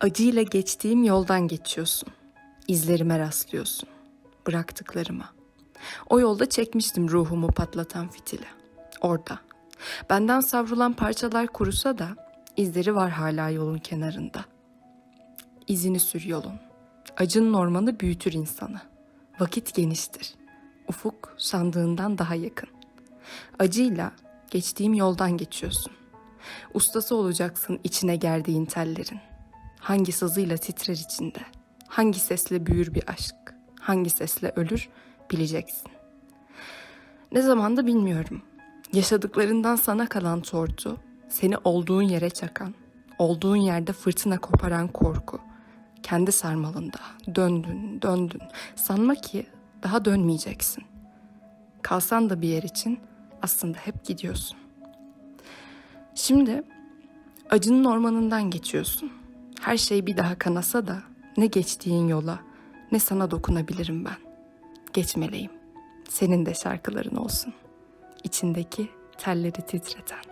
Acıyla geçtiğim yoldan geçiyorsun. İzlerime rastlıyorsun. Bıraktıklarıma. O yolda çekmiştim ruhumu patlatan fitili. Orada. Benden savrulan parçalar kurusa da izleri var hala yolun kenarında. İzini sür yolun. Acının ormanı büyütür insanı. Vakit geniştir. Ufuk sandığından daha yakın. Acıyla geçtiğim yoldan geçiyorsun. Ustası olacaksın içine gerdiğin tellerin. Hangi sızıyla titrer içinde, hangi sesle büyür bir aşk, hangi sesle ölür bileceksin. Ne zamanda bilmiyorum. Yaşadıklarından sana kalan tortu, seni olduğun yere çakan, olduğun yerde fırtına koparan korku. Kendi sarmalında döndün, döndün. Sanma ki daha dönmeyeceksin. Kalsan da bir yer için aslında hep gidiyorsun. Şimdi acının ormanından geçiyorsun. Her şey bir daha kanasa da ne geçtiğin yola ne sana dokunabilirim ben. Geçmeliyim. Senin de şarkıların olsun. İçindeki telleri titreten.